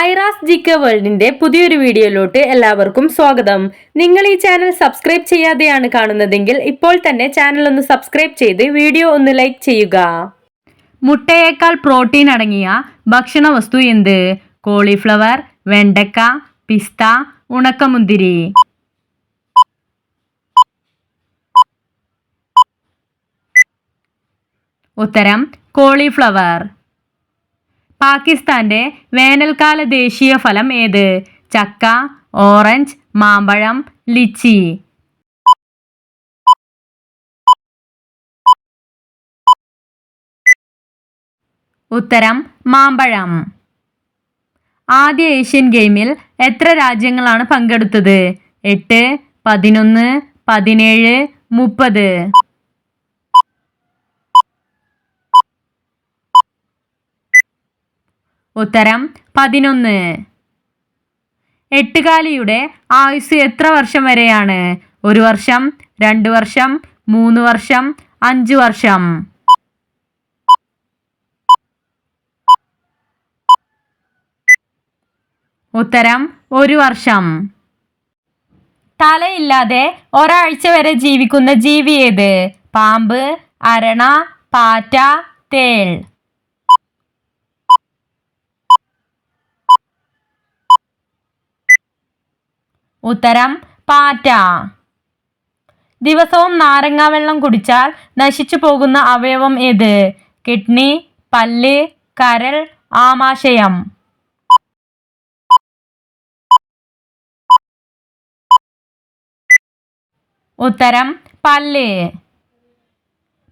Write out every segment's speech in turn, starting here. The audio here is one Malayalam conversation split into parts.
ഐറാസ് ജിക്ക വേൾഡിന്റെ പുതിയൊരു വീഡിയോയിലോട്ട് എല്ലാവർക്കും സ്വാഗതം. നിങ്ങൾ ഈ ചാനൽ സബ്സ്ക്രൈബ് ചെയ്യാതെയാണ് കാണുന്നതെങ്കിൽ ഇപ്പോൾ തന്നെ ചാനൽ ഒന്ന് സബ്സ്ക്രൈബ് ചെയ്ത് വീഡിയോ ഒന്ന് ലൈക്ക് ചെയ്യുക. മുട്ടയേക്കാൾ പ്രോട്ടീൻ അടങ്ങിയ ഭക്ഷണ വസ്തു എന്ത്? കോളിഫ്ലവർ വെണ്ടക്ക പിസ്ത ഉണക്കമുന്തിരി. ഉത്തരം കോളിഫ്ലവർ. പാകിസ്ഥാന്റെ വേനൽക്കാല ദേശീയ ഫലം ഏത്? ചക്ക ഓറഞ്ച് മാമ്പഴം ലിച്ചി. ഉത്തരം മാമ്പഴം. ആദ്യ ഏഷ്യൻ ഗെയിമിൽ എത്ര രാജ്യങ്ങളാണ് പങ്കെടുത്തത്? എട്ട് പതിനൊന്ന് പതിനേഴ് മുപ്പത്. ഉത്തരം പതിനൊന്ന്. എട്ടുകാലിയുടെ ആയുസ് എത്ര വർഷം വരെയാണ്? ഒരു വർഷം രണ്ട് വർഷം മൂന്ന് വർഷം അഞ്ച് വർഷം. ഉത്തരം ഒരു വർഷം. തലയില്ലാതെ ഒരാഴ്ച വരെ ജീവിക്കുന്ന ജീവി ഏത്? പാമ്പ് അരണ പാറ്റ തേൾ. ഉത്തരം പാറ്റ. ദിവസവും നാരങ്ങാ വെള്ളം കുടിച്ചാൽ നശിച്ചു പോകുന്ന അവയവം ഏത്? കിഡ്നി പല്ല് കരൾ ആമാശയം. ഉത്തരം പല്ല്.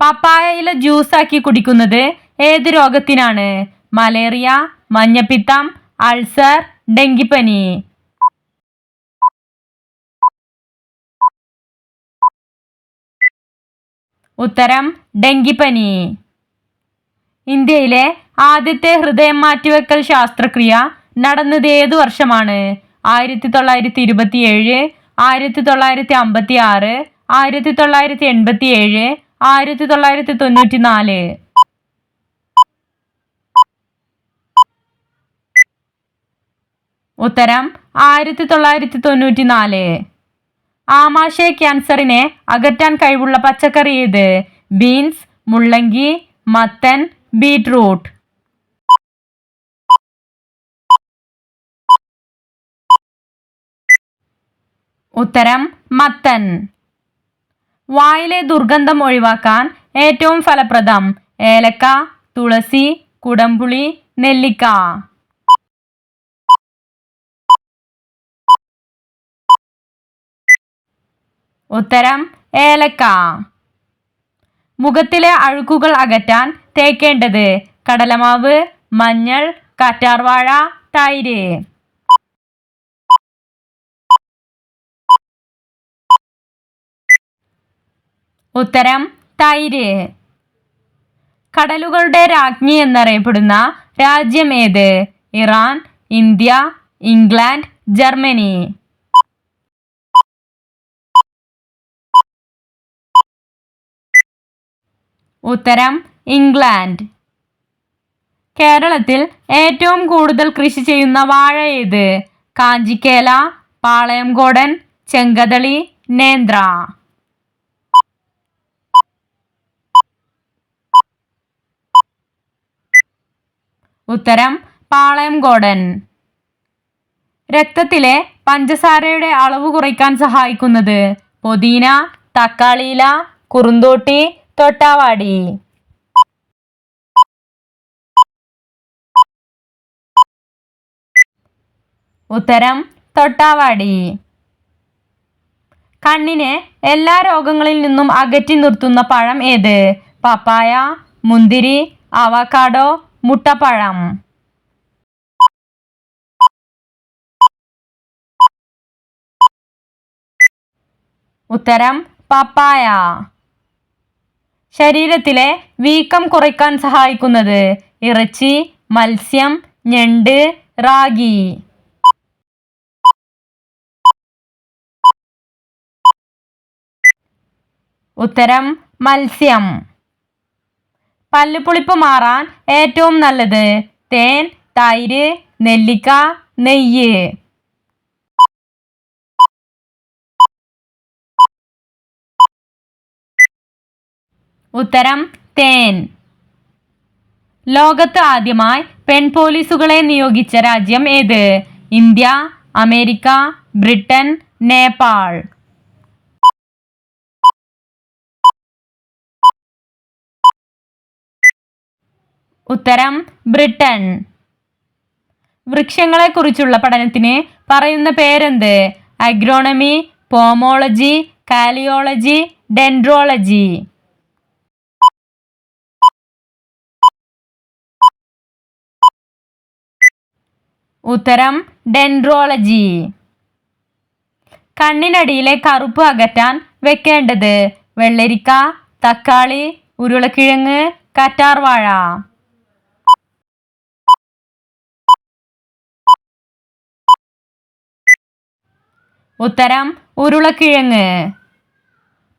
പപ്പായയില ജ്യൂസാക്കി കുടിക്കുന്നത് ഏത് രോഗത്തിനാണ്? മലേറിയ മഞ്ഞപ്പിത്തം അൾസർ ഡെങ്കിപ്പനി. ഉത്തരം ഡെങ്കിപ്പനി. ഇന്ത്യയിലെ ആദ്യത്തെ ഹൃദയം മാറ്റിവെക്കൽ ശാസ്ത്രക്രിയ നടന്നത് ഏതു വർഷമാണ്? ആയിരത്തി തൊള്ളായിരത്തി ഇരുപത്തി ഏഴ് ആയിരത്തി തൊള്ളായിരത്തി അമ്പത്തി ആറ് ആയിരത്തി തൊള്ളായിരത്തി എൺപത്തി ഏഴ് ആയിരത്തി തൊള്ളായിരത്തി തൊണ്ണൂറ്റി നാല് ഉത്തരം ആയിരത്തി തൊള്ളായിരത്തി തൊണ്ണൂറ്റി നാല് ആമാശയ ക്യാൻസറിനെ അകറ്റാൻ കഴിവുള്ള പച്ചക്കറി ഏത്? ബീൻസ് മുള്ളങ്കി മത്തൻ ബീട്രൂട്ട് ഉത്തരം മത്തൻ. വായിലെ ദുർഗന്ധം ഒഴിവാക്കാൻ ഏറ്റവും ഫലപ്രദം ഏലക്ക തുളസി കുടംപുളി നെല്ലിക്ക. ഉത്തരം ഏലക്ക. മുഖത്തിലെ അഴുക്കുകൾ അകറ്റാൻ തേക്കേണ്ടത് കടലമാവ് മഞ്ഞൾ കാറ്റാർവാഴ തൈര്. ഉത്തരം തൈര്. കടലുകളുടെ രാജ്ഞി എന്നറിയപ്പെടുന്ന രാജ്യം ഏത്? Iran India England Germany. ഉത്തരം ഇംഗ്ലണ്ട്. കേരളത്തിൽ ഏറ്റവും കൂടുതൽ കൃഷി ചെയ്യുന്ന വാഴ ഏത്? കാഞ്ചിക്കേല പാളയംകോടൻ ചെങ്കതളി നേന്ത്ര. ഉത്തരം പാളയംകോടൻ. രക്തത്തിലെ പഞ്ചസാരയുടെ അളവ് കുറയ്ക്കാൻ സഹായിക്കുന്നത് പൊതീന തക്കാളിയില കുറുന്തോട്ടി തൊട്ടാവാടി. ഉത്തരം തൊട്ടാവാടി. കണ്ണിനെ എല്ലാ രോഗങ്ങളിൽ നിന്നും അകറ്റി നിർത്തുന്ന പഴം ഏത്? പപ്പായ മുന്തിരി അവക്കാഡോ മുട്ടപ്പഴം. ഉത്തരം പപ്പായ. ശരീരത്തിലെ വീക്കം കുറയ്ക്കാൻ സഹായിക്കുന്നത്. ഇറച്ചി മത്സ്യം ഞണ്ട് റാഗി. ഉത്തരം മത്സ്യം. പല്ലുപുളിപ്പ് മാറാൻ ഏറ്റവും നല്ലത്. തേൻ തൈര് നെല്ലിക്ക നെയ്യ്. ഉത്തരം തേൻ. ലോകത്ത് ആദ്യമായി പെൺ പോലീസുകളെ നിയോഗിച്ച രാജ്യം ഏത്? India America Britain Nepal. ഉത്തരം ബ്രിട്ടൻ. വൃക്ഷങ്ങളെക്കുറിച്ചുള്ള പഠനത്തിന് പറയുന്ന പേരെന്ത്? Agronomy pomology caliology dendrology. ഉത്തരം ഡെൻഡ്രോളജി. കണ്ണിനടിയിലെ കറുപ്പ് അകറ്റാൻ വെക്കേണ്ടത് വെള്ളരിക്ക തക്കാളി ഉരുളക്കിഴങ്ങ് കറ്റാർവാഴ. ഉത്തരം ഉരുളക്കിഴങ്ങ്.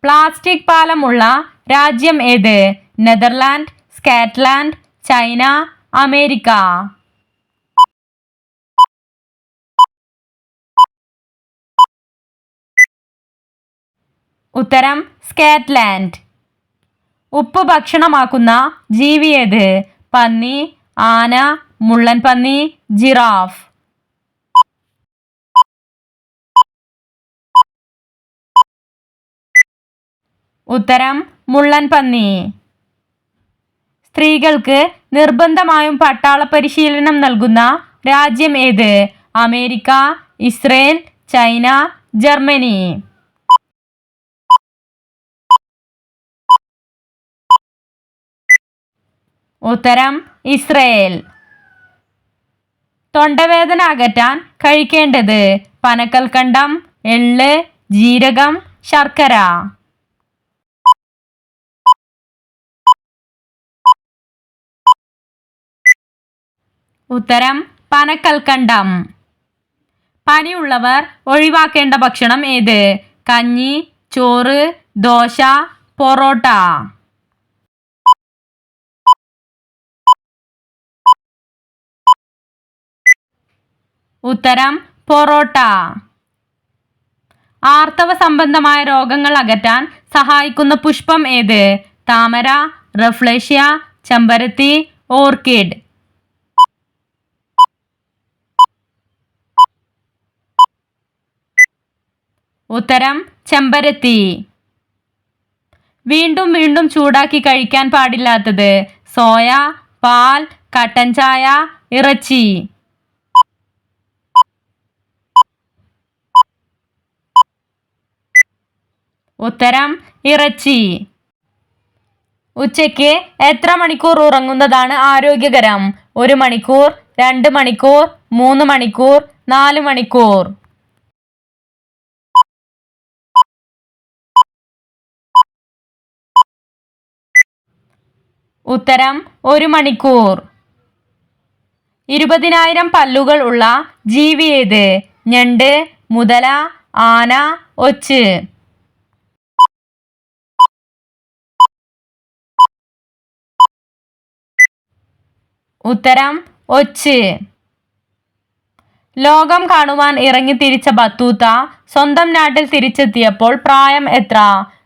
പ്ലാസ്റ്റിക് പാലമുള്ള രാജ്യം ഏത്? Netherland Scotland China America. ഉത്തരം സ്കാറ്റ്ലാൻഡ്. ഉപ്പ് ഭക്ഷണമാക്കുന്ന ജീവി ഏത്? പന്നി ആന മുള്ളൻ പന്നി ജിറാഫ്. ഉത്തരം മുള്ളൻ പന്നി. സ്ത്രീകൾക്ക് നിർബന്ധമായും പട്ടാള പരിശീലനം നൽകുന്ന രാജ്യം ഏത്? America Israel China Germany. ഉത്തരം ഇസ്രയേൽ. തൊണ്ടവേദന അകറ്റാൻ കഴിക്കേണ്ടത് പനക്കൽക്കണ്ടം എള്ള് ജീരകം ശർക്കര. ഉത്തരം പനക്കൽക്കണ്ടം. പനിയുള്ളവർ ഒഴിവാക്കേണ്ട ഭക്ഷണം ഏത്? കഞ്ഞി ചോറ് ദോശ പൊറോട്ട. ഉത്തരം പൊറോട്ട. ആർത്തവ സംബന്ധമായ രോഗങ്ങൾ അകറ്റാൻ സഹായിക്കുന്ന പുഷ്പം ഏത്? താമര റഫ്ലേഷ്യ ചെമ്പരത്തി ഓർക്കിഡ്. ഉത്തരം ചെമ്പരത്തി. വീണ്ടും വീണ്ടും ചൂടാക്കി കഴിക്കാൻ പാടില്ലാത്തത് സോയ പാൽ കട്ടൻ ചായ ഇറച്ചി. ഉത്തരം ഇറച്ചി. ഉച്ചയ്ക്ക് എത്ര മണിക്കൂർ ഉറങ്ങുന്നതാണ് ആരോഗ്യകരം? ഒരു മണിക്കൂർ രണ്ട് മണിക്കൂർ മൂന്ന് മണിക്കൂർ നാല് മണിക്കൂർ. ഉത്തരം ഒരു മണിക്കൂർ. ഇരുപതിനായിരം പല്ലുകൾ ഉള്ള ജീവി ഏത്? ഞണ്ട് മുതല ആന ഒച്ച്. ഉത്തരം ഒച്ച്. ലോകം കാണുവാൻ ഇറങ്ങി തിരിച്ച ബത്തൂത്ത സ്വന്തം നാട്ടിൽ തിരിച്ചെത്തിയപ്പോൾ പ്രായം എത്ര?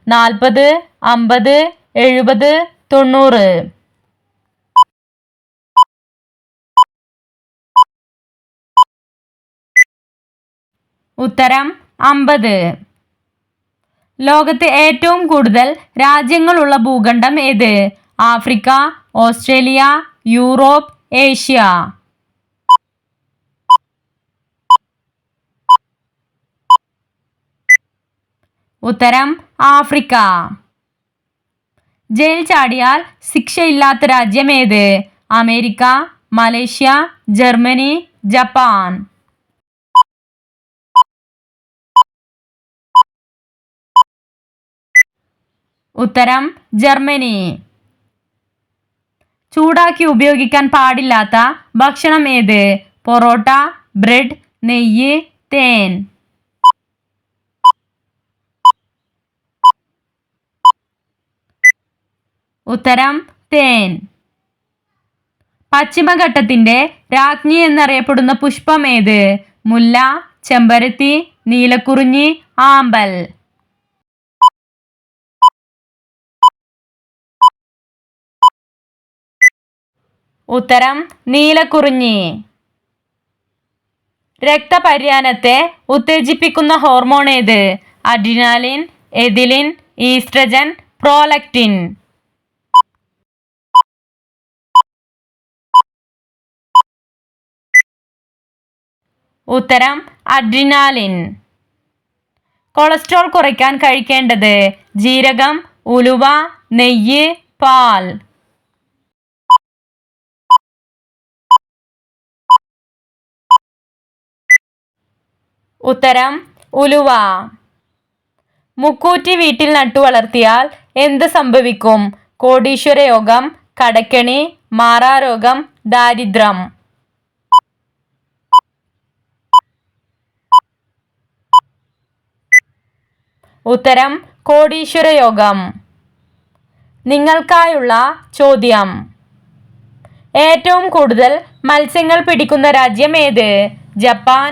നാൽപ്പത് അമ്പത് എഴുപത് തൊണ്ണൂറ്. ഉത്തരം അമ്പത്. ലോകത്ത് ഏറ്റവും കൂടുതൽ രാജ്യങ്ങളുള്ള ഭൂഖണ്ഡം ഏത്? Africa Australia Europe Asia. ഉത്തരം ആഫ്രിക്ക. ജയിൽ ചാടിയാൽ ശിക്ഷയില്ലാത്ത രാജ്യം ഏത് അമേരിക്ക മലേഷ്യ ജർമ്മനി ജപ്പാൻ. ഉത്തരം ജർമ്മനി. ചൂടാക്കി ഉപയോഗിക്കാൻ പാടില്ലാത്ത ഭക്ഷണം ഏത്? പൊറോട്ട ബ്രെഡ് നെയ്യ് തേൻ. ഉത്തരം തേൻ. പശ്ചിമഘട്ടത്തിന്റെ രാജ്ഞി എന്നറിയപ്പെടുന്ന പുഷ്പം ഏത്? മുല്ല ചെമ്പരത്തി നീലക്കുറിഞ്ഞി ആമ്പൽ. ഉത്തരം നീലക്കുറിഞ്ഞി. രക്തപര്യാനത്തെ ഉത്തേജിപ്പിക്കുന്ന ഹോർമോൺ ഏത്? Adrenaline ethylene oestrogen prolactin. ഉത്തരം അഡ്രിനാലിൻ. കൊളസ്ട്രോൾ കുറയ്ക്കാൻ കഴിക്കേണ്ടത് ജീരകം ഉലുവ നെയ്യ് പാൽ. ഉത്തരം ഉലുവ. മുക്കൂറ്റി വീട്ടിൽ നട്ടു വളർത്തിയാൽ എന്ത് സംഭവിക്കും? കോടീശ്വര യോഗം കടക്കണി മാറാരോഗം ദാരിദ്ര്യം. ഉത്തരം കോടീശ്വര യോഗം നിങ്ങൾക്കായുള്ള ചോദ്യം. ഏറ്റവും കൂടുതൽ മത്സ്യങ്ങൾ പിടിക്കുന്ന രാജ്യം ഏത്? Japan